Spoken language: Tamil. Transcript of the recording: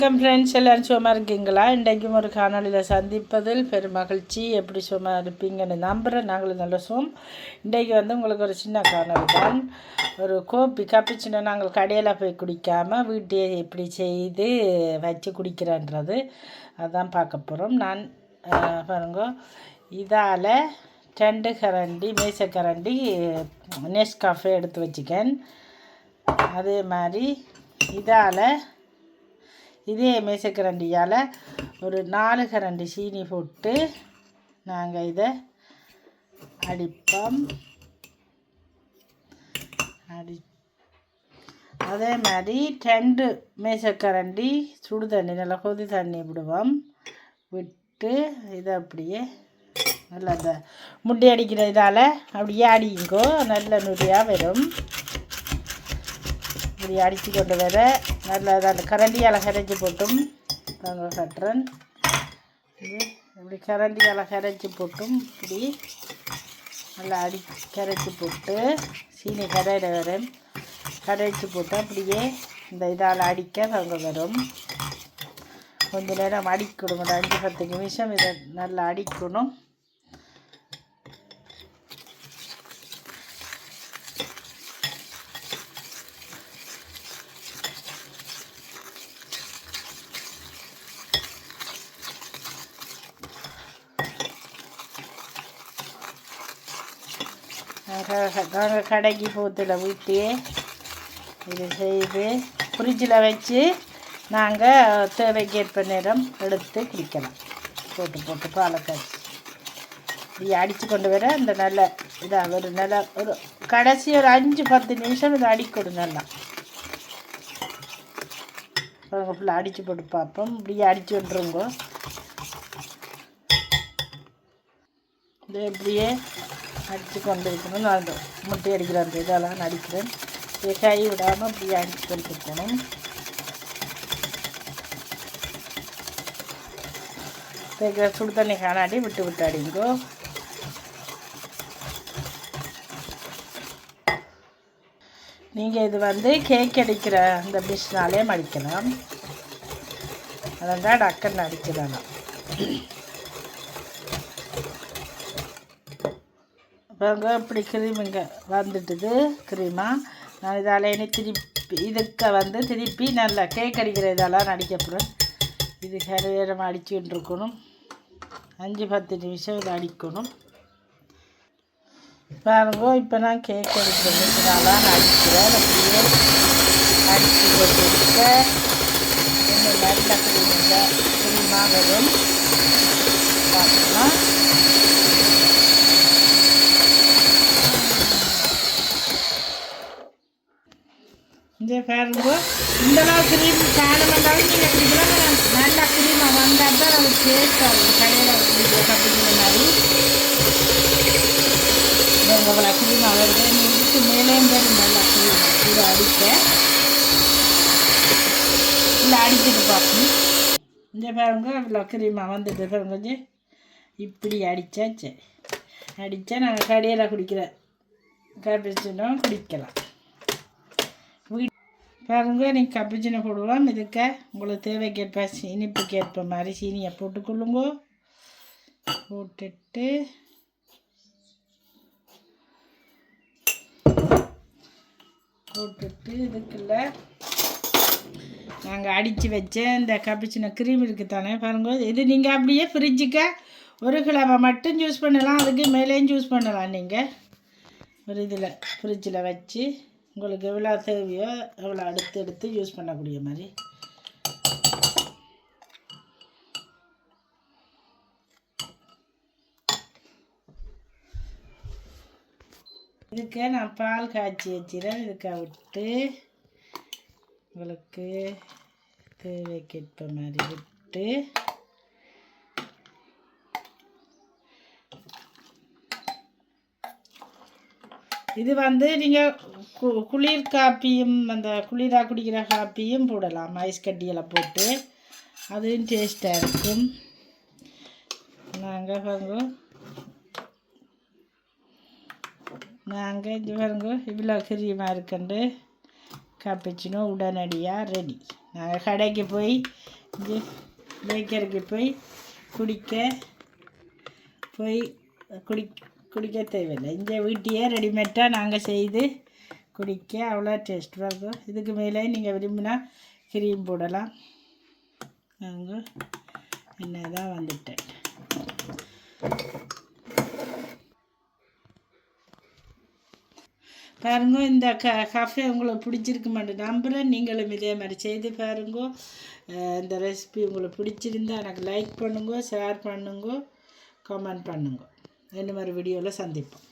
வணக்கம் ஃப்ரெண்ட்ஸ் எல்லோரும் சும்மா இருக்கீங்களா? இன்றைக்கும் ஒரு காணொலியில் சந்திப்பதில் பெரும் மகிழ்ச்சி எப்படி சும்மா இருப்பீங்கன்னு நம்புகிறேன் நாங்களும் நல்ல சும். இன்றைக்கு வந்து உங்களுக்கு ஒரு சின்ன காணொலி தான். ஒரு கோப்பி கப்பிச்சுன்னா நாங்கள் கடையில் போய் குடிக்காமல் வீட்டையே எப்படி செய்து வச்சு குடிக்கிறேன்றது அதான் பார்க்க போகிறோம் நான் பாருங்க. இதால் ரெண்டு கரண்டி மேசக்கரண்டி நெஸ்காஃபே எடுத்து வச்சுக்கேன். அதே மாதிரி இதால் இதே மேசக்கரண்டியால் ஒரு நாலு கரண்டி சீனி போட்டு நாங்கள் இதை அடிப்போம். அடி அதே மாதிரி ரெண்டு மேசக்கரண்டி சுடு தண்ணி நல்லா கொதி தண்ணி விடுவோம். விட்டு இதை அப்படியே நல்லா இந்த முட்டை அடிக்கிற இதால் அப்படியே அடிங்கோ நல்ல நுரியாக வரும். இப்படி அடித்து கொண்டு வர. நல்லா அந்த கரண்டியால் கரைஞ்சி போட்டும். நாங்கள் கட்டுறேன். இது இப்படி கரண்டியால் கரைச்சி போட்டும். இப்படி நல்லா அடி கரைச்சி போட்டு சீனி கரையில் வரும் கரைச்சி போட்டு அப்படியே இந்த இதால் அடிக்க அவங்க வரும். கொஞ்ச நேரம் அடிக்கணும். ஒரு அஞ்சு பத்து நிமிஷம் இதை நல்லா அடிக்கணும். நாங்கள் கடைக்கு போத்தில் விட்டு. இது செய்து ஃப்ரிட்ஜில் வச்சு நாங்கள் தேவைக்கேற்ப நேரம் எடுத்து குடிக்கலாம். போட்டு போட்டு பாலை காய்ச்சி இப்படி அடித்து கொண்டு வர இந்த நல்ல இதாக ஒரு நல்ல ஒரு கடைசி ஒரு அஞ்சு பத்து நிமிஷம் இதை அடிக்கணும் நல்லா. பாருங்க ஃபுல்லாக அடித்து போட்டு பார்ப்போம். இப்படியே அடித்து விட்டுருங்கோ இது இப்படியே அடித்து கொண்டு இருக்கணும் நான் முட்டை அடிக்கிற அந்த இதெல்லாம் அடிக்கிறேன் கை விடாமல் அப்படியே அடித்து கொண்டு இருக்கணும் சுடு தண்ணி காணாடி விட்டு விட்டு அடிங்கோ நீங்கள் இது வந்து கேக் அடிக்கிற அந்த மிஷினாலே மடிக்கலாம் அதான் டக்குன்னு அடிக்கிறாங்க பாருங்க இப்படி கிரீமுங்க வந்துட்டுது கிரீமாக நான் இதால் இனி திருப்பி இதுக்கு வந்து திருப்பி நல்லா கேக் அடிக்கிற இதெல்லாம் நடிக்க போகிறேன் இது கரையேறம் அடிச்சுட்டு இருக்கணும் அஞ்சு பத்து நிமிஷம் இதை அடிக்கணும். பாருங்க இப்போ நான் கேக் அடிக்கிறேன் இதெல்லாம் அடிக்கிறேன். அப்படியே அடித்து கொண்டு இருக்க இன்னும் நல்ல கிரீமுங்க கிரீமாக வரும். பார்க்கலாம் இந்த பாருங்க இந்தளவு க்ரீம் காலம் வந்தாலும் நீங்கள் குடிக்கலாம் நல்லா கிரீமாக வந்தால் தான் அது டேஸ்ட் ஆகும் கடையில் கப்பிக்கிற மாதிரி இவ்வளோ க்ரீமாக வருது இதுக்கு மேலேயும் பேர் நல்லா கிரீம் இதை அடிக்க. இல்லை அடிச்சுட்டு பார்க்கணும் இந்த பாருங்க இவ்வளோ கிரீமாக வந்துட்டு பாருங்க கொஞ்சம் இப்படி அடித்தாச்சு அடித்தா நாங்கள் கடையில் குடிக்கிற. கப்பிச்சினோம் குடிக்கலாம். பாருங்க நீங்கள் கப்பிச்சினை போடுவோம். இதுக்கு உங்களுக்கு தேவைக்கேற்ப இனிப்புக்கு ஏற்ப மாதிரி சீனியை போட்டுக்கொள்ளுங்க. போட்டுட்டு போட்டுட்டு இதுக்குள்ள நாங்கள் அடித்து வச்ச இந்த கப்பிச்சின க்ரீம் இருக்குது தானே பாருங்க. இது நீங்கள் அப்படியே ஃப்ரிட்ஜுக்கு ஒரு கிழமை மட்டும் ஜூஸ் பண்ணலாம் அதுக்கு மேலேயும் ஜூஸ் பண்ணலாம் நீங்கள் ஒரு இதில் ஃப்ரிட்ஜில் வச்சு உங்களுக்கு எவ்வளோ தேவையோ எவ்வளோ அடுத்து எடுத்து யூஸ் பண்ணக்கூடிய மாதிரி. இதுக்கு நான் பால் காய்ச்சி வச்சுறேன். இதுக்கு விட்டு உங்களுக்கு தேவைக்கேற்ப மாதிரி விட்டு இது வந்து நீங்கள் கு குளிர் காப்பியும் அந்த குளிராக குடிக்கிற காப்பியும் போடலாம். ஐஸ் கட்டியெல்லாம் போட்டு. அதுவும் டேஸ்ட்டாக இருக்கும். நாங்கள் பாருங்க. நாங்கள் இது பாருங்க. இவ்வளோ கிரியமாக இருக்குண்டு. காப்பிச்சினோ உடனடியாக ரெடி நாங்கள் கடைக்கு போய் இது பேக்கருக்கு போய் குடிக்க போய் குடி குடிக்க தேவையில்லை. இங்கே வீட்டையே ரெடிமேட்டாக நாங்கள் செய்து குடிக்க அவ்வளோ டேஸ்ட்டாக இருக்கும் இதுக்கு மேலே நீங்கள் விரும்பினா கிரீம் போடலாம். அவங்க என்ன தான் வந்துட்டேன். பாருங்க இந்த க கஃபே உங்களுக்கு பிடிச்சிருக்கு மாட்டேன். நம்புகிறேன் நீங்களும் இதே மாதிரி செய்து பாருங்க. இந்த ரெசிபி உங்களுக்கு பிடிச்சிருந்தா எனக்கு லைக் பண்ணுங்க ஷேர் பண்ணுங்க கமெண்ட் பண்ணுங்க. இந்த மாதிரி வீடியோவில் சந்திப்போம்.